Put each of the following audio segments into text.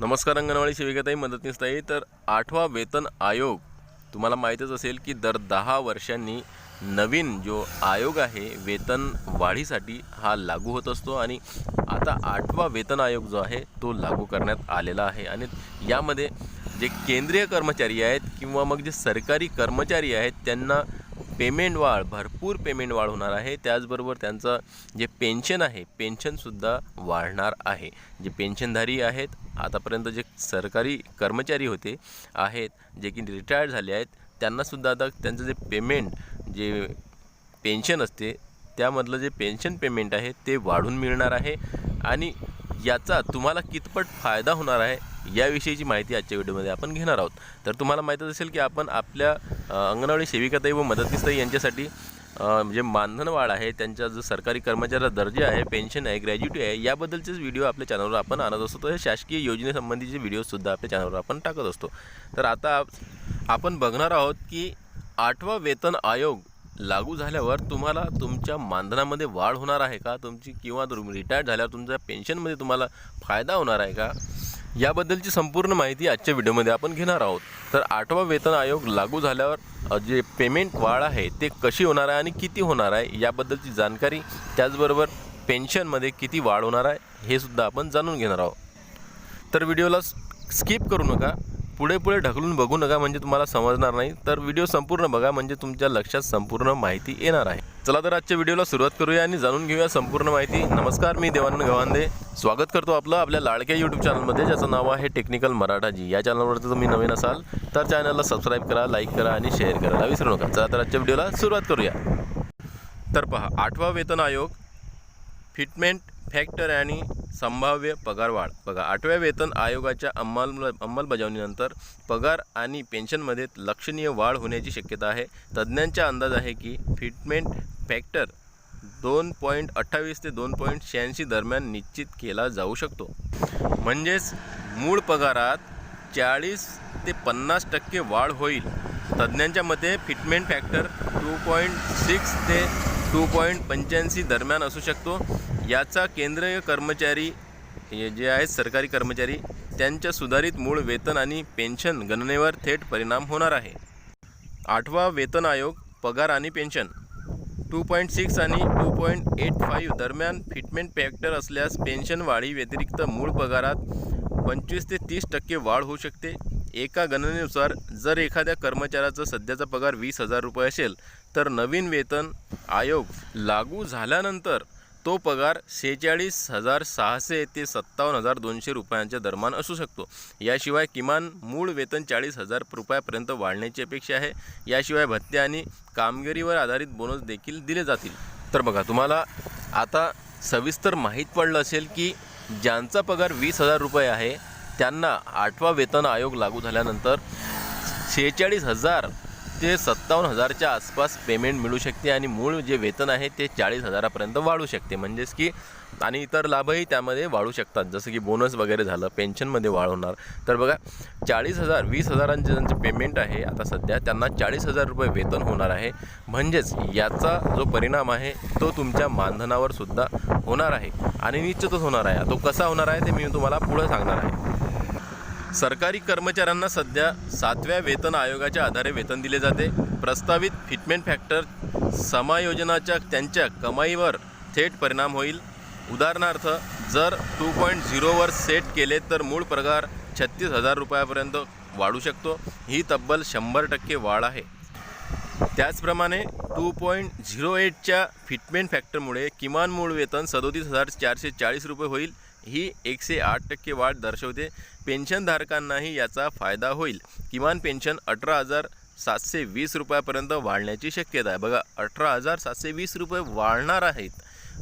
नमस्कार अंगणवाडी सेविकाताई मदतनीसताई तर आठवा वेतन आयोग तुम्हाला माहीतच असेल की दर दहा वर्षांनी नवीन जो आयोग आहे वेतन वाढीसाठी हा लागू होत असतो आणि आता आठवा वेतन आयोग जो आहे तो लागू करण्यात आलेला आहे. आणि यामध्ये जे केंद्रीय कर्मचारी आहेत किंवा मग जे सरकारी कर्मचारी आहेत त्यांना पेमेंट वाढ भरपूर पेमेंट वाढ होणार आहे. त्याचबरोबर त्यांचं जे पेन्शन आहे पेन्शनसुद्धा वाढणार आहे. जे पेन्शनधारी आहेत आतापर्यंत जे सरकारी कर्मचारी होते आहेत जे की रिटायर्ड झाले आहेत त्यांनासुद्धा आता त्यांचं जे पेमेंट जे पेन्शन असते त्यामधलं जे पेन्शन पेमेंट आहे ते वाढून मिळणार आहे. आणि याचा तुम्हाला कितपट फायदा होणार आहे याविषयीची माहिती आजच्या व्हिडिओमध्ये आपण घेणार आहोत. तर तुम्हाला माहीतच असेल की आपण आपल्या अंगणवाडी सेविकाताई व मदतनीसताई यांच्यासाठी म्हणजे जे मानधनवाढ आहे त्यांचा जो सरकारी कर्मचाऱ्याचा दर्जा आहे पेन्शन आहे ग्रॅज्युटी आहे याबद्दलचेच व्हिडिओ आपल्या चॅनलवर आपण आणत असतो. तर शासकीय योजनेसंबंधीचे व्हिडिओसुद्धा आपल्या चॅनलवर आपण टाकत असतो. तर आता आपण बघणार आहोत की आठवा वेतन आयोग लागू झाल्यावर तुम्हाला तुमच्या मानधनामध्ये वाढ होणार आहे का? तुमची किंवा तुम्ही रिटायर्ड झाल्यावर तुमच्या पेन्शनमध्ये तुम्हाला फायदा होणार आहे का? याबद्दलची संपूर्ण माहिती आजच्या व्हिडिओमध्ये आपण घेणार आहोत. तर आठवा वेतन आयोग लागू झाल्यावर जे पेमेंट वाढ आहे ते कशी होणार आहे आणि किती होणार आहे याबद्दलची जाणकारी त्याचबरोबर पेन्शनमध्ये किती वाढ होणार आहे हे सुद्धा आपण जाणून घेणार आहोत. तर व्हिडिओला स्किप करू नका. पुढे पुढे ढकलून बघू नका म्हणजे तुम्हाला समजणार नाही. तर व्हिडिओ संपूर्ण बघा म्हणजे तुमच्या लक्षात संपूर्ण माहिती येणार आहे. चला तर आजच्या व्हिडिओला सुरुवात करूया आणि जाणून घेऊया संपूर्ण माहिती. नमस्कार मी देवानंद गवांदे स्वागत करतो आपलं आपल्या लाडक्या यूट्यूब चॅनलमध्ये ज्याचं नाव आहे टेक्निकल मराठाजी. या चॅनलवरती तुम्ही नवीन असाल तर चॅनलला सबस्क्राईब करा लाईक करा आणि शेअर करायला विसरू नका. चला तर आजच्या व्हिडिओला सुरुवात करूया. तर पहा आठवा वेतन आयोग फिटमेंट फॅक्टर आणि संभाव्य पगारवाढ बघा आठव्या वेतन आयोगाच्या अंमल अंमलबजावणीनंतर पगार आणि पेन्शनमध्ये लक्षणीय वाढ होण्याची शक्यता आहे. तज्ज्ञांचा अंदाज आहे की फिटमेंट फॅक्टर दोन पॉईंट अठ्ठावीस ते दोन पॉईंट शहाऐंशी दरम्यान निश्चित केला जाऊ शकतो. म्हणजेच मूळ पगारात चाळीस ते पन्नास टक्के वाढ होईल. तज्ज्ञांच्या मते fitment factor two point six ते टू पॉईंट पंच्याऐंशी दरम्यान असू शकतो. याचा केंद्रीय कर्मचारी हे जे आहेत सरकारी कर्मचारी त्यांच्या सुधारित मूळ वेतन आणि पेन्शन गणनेवर थेट परिणाम होणार आहे. आठवा वेतन आयोग पगार आणि पेन्शन. टू पॉईंट सिक्स आणि टू पॉईंट एट फाईव्ह दरम्यान फिटमेंट फॅक्टर असल्यास पेन्शन वाढी व्यतिरिक्त मूळ पगारात पंचवीस ते तीस टक्के वाढ होऊ शकते. एका गणनेनुसार जर एखाद्या कर्मचाऱ्याचा सध्याचा पगार वीस हजार रुपये असेल तर नवीन वेतन आयोग लागू झाल्यानंतर तो पगार सेहेचाळीस हजार सहाशे ते सत्तावन्न हजार दोनशे रुपयांच्या दरम्यान असू शकतो. याशिवाय किमान मूळ वेतन चाळीस हजार रुपयापर्यंत वाढण्याची अपेक्षा आहे. याशिवाय भत्ते आणि कामगिरीवर आधारित बोनस देखील दिले जातील. तर बघा तुम्हाला आता सविस्तर माहीत पडलं असेल की ज्यांचा पगार वीस हजार रुपये आहे त्यांना आठवा वेतन आयोग लागू झाल्यानंतर सेहेचाळीस हजार ते सत्तावन्न हजारच्या आसपास पेमेंट मिळू शकते आणि मूळ जे वेतन आहे ते चाळीस हजारापर्यंत वाढू शकते. म्हणजेच की आणि इतर लाभही त्यामध्ये वाढू शकतात. जसं की बोनस वगैरे झालं पेन्शनमध्ये वाढ होणार. तर बघा चाळीस हजार वीस हजारांचे ज्यांचे पेमेंट आहे आता सध्या त्यांना चाळीस हजार रुपये वेतन होणार आहे. म्हणजेच याचा जो परिणाम आहे तो तुमच्या मानधनावर सुद्धा होणार आहे. आणि निश्चितच होणार आहे. तो कसा होणार आहे ते मी तुम्हाला पुढं सांगणार आहे. सरकारी कर्मचाऱ्यांना सध्या सातव्या वेतन आयोगाच्या आधारे वेतन दिले जाते. प्रस्तावित फिटमेंट फॅक्टर समायोजनाच्या त्यांच्या कमाईवर थेट परिणाम होईल. उदाहरणार्थ जर टू पॉईंट झिरोवर सेट केले तर मूळ पगार छत्तीस हजार रुपयापर्यंत वाढू शकतो. ही तब्बल शंभर टक्के वाढ आहे. त्याचप्रमाणे टू पॉईंट झिरो एटच्या फिटमेंट फॅक्टरमुळे किमान मूळ वेतन सदोतीस हजार चारशे चाळीस रुपये होईल. ही एकशे आठ टक्के वाढ दर्शवते. पेन्शनधारकांनाही याचा फायदा होईल. किमान पेन्शन अठरा हजार सातशे वीस रुपयापर्यंत वाढण्याची शक्यता आहे. बघा अठरा हजार सातशे वीस रुपये वाढणार आहेत.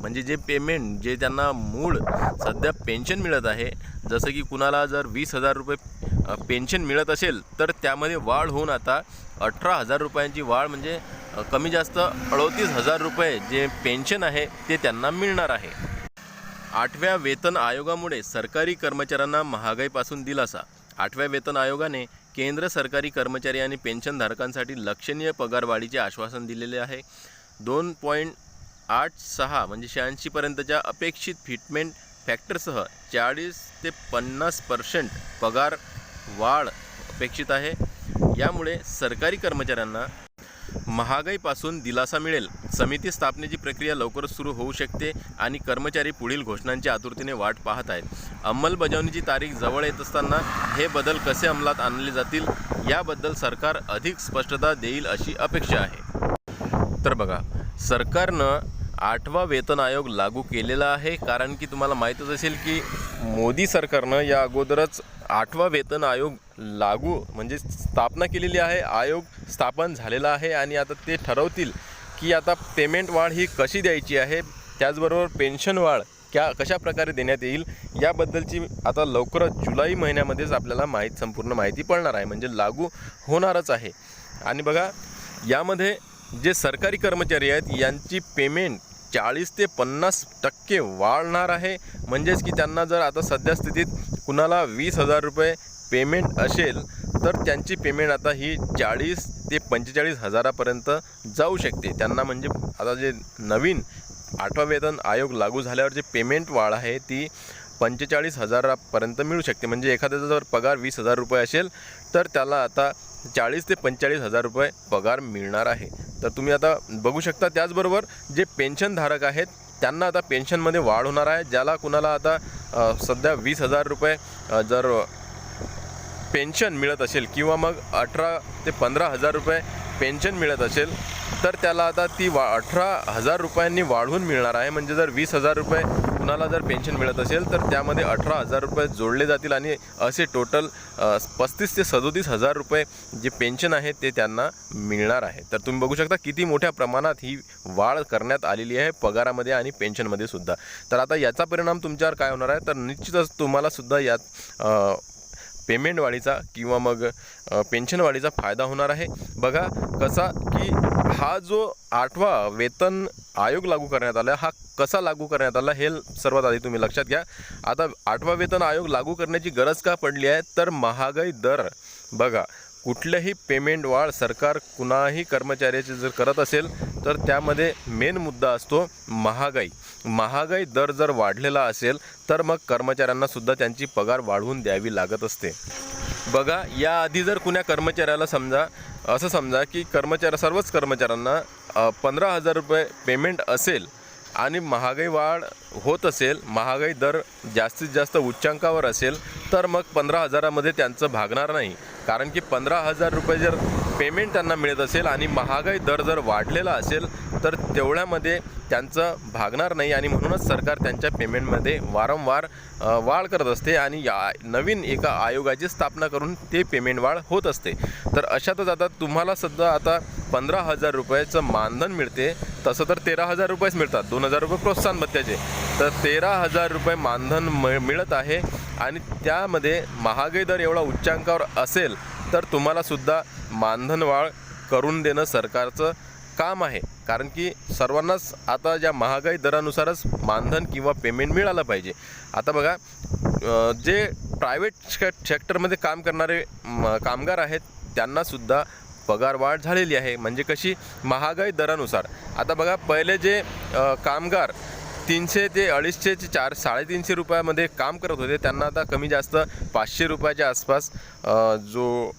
म्हणजे जे पेमेंट जे त्यांना मूळ सध्या पेन्शन मिळत आहे जसं की कुणाला जर वीस हजार रुपये पेन्शन मिळत असेल तर त्यामध्ये वाढ होऊन आता अठरा हजार रुपयांची वाढ म्हणजे कमी जास्त अडोतीस हजार रुपये जे पेन्शन आहे ते त्यांना मिळणार आहे. आठव्या वेतन आयोगामुळे सरकारी कर्मचाऱ्यांना महागाईपासून दिलासा. आठव्या वेतन आयोगाने केंद्र सरकारी कर्मचारी आणि पेन्शनधारकांसाठी लक्षणीय पगारवाढीचे आश्वासन दिलेले आहे. दोन पॉईंट आठ सहा म्हणजे शहाऐंशीपर्यंतच्या अपेक्षित फिटमेंट फॅक्टरसह चाळीस ते पन्नास पर्सेंट पगार वाढ अपेक्षित आहे. यामुळे सरकारी कर्मचाऱ्यांना महागाईपासून दिलासा मिळेल. समिती स्थापनेची प्रक्रिया लवकरच सुरू होऊ शकते आणि कर्मचारी पुढील घोषणांची आतुरतेने वाट पाहत आहेत. अंमलबजावणीची तारीख जवळ येत असताना हे बदल कसे अंमलात आणले जातील याबद्दल सरकार अधिक स्पष्टता देईल अशी अपेक्षा आहे. तर बघा सरकारनं आठवा वेतन आयोग लागू केलेला आहे. कारण की तुम्हाला माहीतच असेल की मोदी सरकारनं या अगोदरच आठवा वेतन आयोग लागू म्हणजे स्थापना केलेली आहे. आयोग स्थापन झालेला आहे आणि आता ते ठरवतील. की आता पेमेंट वाढ ही कशी द्यायची आहे? त्याचबरोबर पेन्शन वाढ क्या कशा प्रकारे देण्यात येईल? याबद्दलची आता लवकरच जुलै महिन्यामध्येच आपल्याला माहीत संपूर्ण माहिती पडणार आहे. म्हणजे लागू होणारच आहे. आणि बघा यामध्ये जे सरकारी कर्मचारी आहेत यांची पेमेंट चाळीस ते पन्नास टक्के वाढणार आहे. म्हणजेच की त्यांना जर आता सध्या स्थितीत कुणाला वीस हजार रुपये पेमेंट असेल तर त्यांची पेमेंट आता ही चाळीस ते पंचेचाळीस हजारापर्यंत जाऊ शकते. त्यांना म्हणजे आता जे नवीन आठवा वेतन आयोग लागू झाल्यावर जे पेमेंट वाढ आहे ती पंचेचाळीस हजारापर्यंत मिळू शकते. म्हणजे एखाद्याचा जर पगार वीस हजार रुपये असेल तर त्याला आता चाळीस ते पंचेचाळीस हजार रुपये पगार मिळणार आहे. तर तुम्ही आता बघू शकता त्याचबरोबर जे पेन्शनधारक आहेत त्यांना आता पेन्शनमध्ये वाढ होणार आहे. ज्याला कुणाला आता सध्या वीस हजार रुपये जर पेन्शन मिळत असेल किंवा मग अठरा ते पंधरा हजार रुपये पेन्शन मिळत असेल तर त्याला आता ती वा अठरा हजार रुपयांनी वाढवून मिळणार आहे. म्हणजे जर वीस हजार रुपये कुणाला जर पेन्शन मिळत असेल तर त्यामध्ये अठरा हजार रुपये जोडले जातील आणि असे टोटल पस्तीस ते सदोतीस हजार रुपये जे पेन्शन आहे ते त्यांना मिळणार आहे. तर तुम्ही बघू शकता किती मोठ्या प्रमाणात ही वाढ करण्यात आलेली आहे पगारामध्ये आणि पेन्शनमध्ये सुद्धा. तर आता याचा परिणाम तुमच्यावर काय होणार आहे? तर निश्चितच तुम्हाला सुद्धा यात पेमेंट वाढीचा किंवा मग पेन्शन वाढीचा फायदा होणार आहे. बघा कसा की हा जो आठवा वेतन आयोग लागू करण्यात आला हा कसा लागू करण्यात आला हे सर्वात आधी तुम्ही लक्षात घ्या. आता आठवा वेतन आयोग लागू करण्याची गरज का पडली आहे? तर महागाई दर. बघा कुठल्याही पेमेंट वाढ सरकार कुणाही कर्मचाऱ्याचे जर करत असेल तर त्यामध्ये मेन मुद्दा असतो महागाई. महागाई दर जर वाढलेला असेल तर मग कर्मचाऱ्यांनासुद्धा त्यांची पगार वाढवून द्यावी लागत असते. बघा याआधी जर कुण्या कर्मचाऱ्याला समजा असं समजा की कर्मचारी सर्वच कर्मचाऱ्यांना पंधरा हजार रुपये पेमेंट असेल आणि महागाई वाढ होत असेल महागाई दर जास्तीत जास्त उच्चांकावर असेल तर मग पंधरा हजारामध्ये त्यांचं भागणार नाही. कारण की पंधरा हजार रुपये जर पेमेंट त्यांना मिळत असेल आणि महागाई दर जर वाढलेला असेल तर तेवढ्यामध्ये त्यांचं भागणार नाही आणि म्हणूनच सरकार त्यांच्या पेमेंटमध्ये वारंवार वाढ करत असते आणि या नवीन एका आयोगाची स्थापना करून ते पेमेंट वाढ होत असते. तर अशातच आता तुम्हाला सध्या आता पंधरा हजार रुपयाचं मानधन मिळते. तसं तर तेरा हजार रुपयेच मिळतात. दोन हजार रुपये प्रोत्साहन भत्त्याचे. तर तेरा हजार रुपये मानधन मिळ मिळत आहे आणि त्यामध्ये महागाई दर एवढा उच्चांकावर असेल तर तुम्हालासुद्धा मानधनवाढ मानधन वाढ करून देणं सरकारचं काम आहे. कारण की सर्वांनाच आता ज्या महागाई दरानुसारच मानधन किंवा पेमेंट मिळालं पाहिजे. आता बघा जे प्रायव्हेट सेक्टरमध्ये काम करणारे कामगार आहेत त्यांनासुद्धा पगारवाढ झालेली आहे. म्हणजे कशी? महागाई दरानुसार. आता बघा पहिले जे कामगार तीनशे ते अडीचशे ते चार साडेतीनशे रुपयामध्ये काम करत होते त्यांना आता कमी जास्त पाचशे रुपयाच्या आसपास जो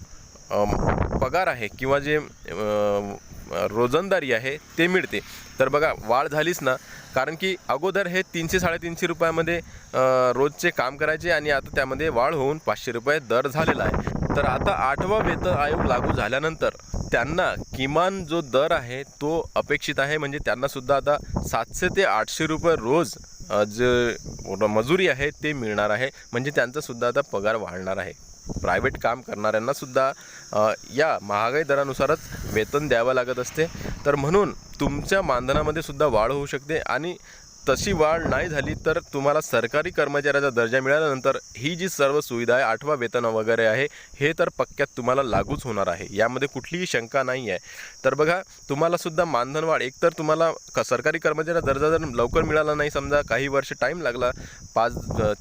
पगार आहे किंवा जे रोजंदारी आहे ते मिळते. तर बघा वाढ झालीच ना. कारण की अगोदर हे तीनशे साडेतीनशे रुपयामध्ये रोजचे काम करायचे आणि आता त्यामध्ये वाढ होऊन पाचशे रुपये दर झालेला आहे. तर आता आठवा वेतन आयोग लागू झाल्यानंतर त्यांना किमान जो दर आहे तो अपेक्षित आहे. म्हणजे त्यांनासुद्धा आता सातशे ते आठशे रुपये रोज जे मजुरी आहे ते मिळणार आहे. म्हणजे त्यांचासुद्धा आता पगार वाढणार आहे. प्रायव्हेट काम करणाऱ्यांना सुद्धा या महागाई दरानुसारच वेतन द्यावं लागत असते. तर म्हणून तुमच्या मानधनामध्ये सुद्धा वाढ होऊ शकते आणि तशी वाढ नाही झाली तर तुम्हाला सरकारी कर्मचाऱ्याचा दर्जा मिळाल्यानंतर ही जी सर्व सुविधा आहे आठवा वेतन वगैरे आहे हे तर पक्क्यात तुम्हाला लागूच होणार आहे. यामध्ये कुठलीही शंका नाही आहे. तर बघा तुम्हाला सुद्धा मानधन वाढ एकतर तुम्हाला क सरकारी कर्मचाऱ्याचा दर्जा जर लवकर मिळाला नाही समजा काही वर्ष टाईम लागला पाच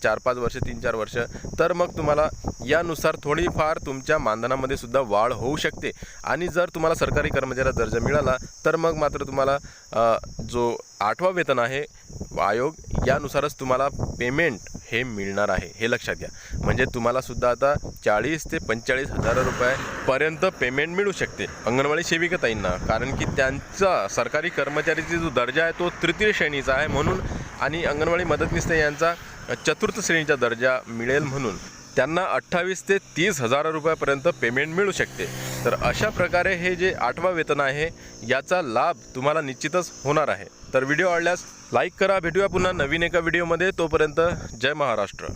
चार पाच वर्ष तीन चार वर्ष तर मग तुम्हाला यानुसार थोडीफार तुमच्या मानधनामध्ये सुद्धा वाढ होऊ शकते. आणि जर तुम्हाला सरकारी कर्मचाऱ्याचा दर्जा मिळाला तर मग मात्र तुम्हाला जो आठवा वेतन आहे आयोग यानुसारच तुम्हाला पेमेंट हे मिळणार आहे हे लक्षात घ्या. म्हणजे तुम्हाला सुद्धा आता चाळीस ते पंचेचाळीस हजार रुपयापर्यंत पेमेंट मिळू शकते अंगणवाडी सेविकाताईंना. कारण की त्यांचा सरकारी कर्मचारीचा जो दर्जा आहे तो तृतीय श्रेणीचा आहे म्हणून आणि अंगणवाडी मदतनीस यांचा चतुर्थ श्रेणीचा दर्जा मिळेल म्हणून. त्यांना अठ्ठावीस ते तीस हजार रुपयापर्यंत पेमेंट मिळू शकते. तर अशा प्रकारे हे जे आठवा वेतन आहे याचा लाभ तुम्हाला निश्चितच होणार आहे. तर व्हिडिओ आवडल्यास लाईक करा. भेटूया पुन्हा नवीन एका व्हिडिओमध्ये तोपर्यंत जय महाराष्ट्र.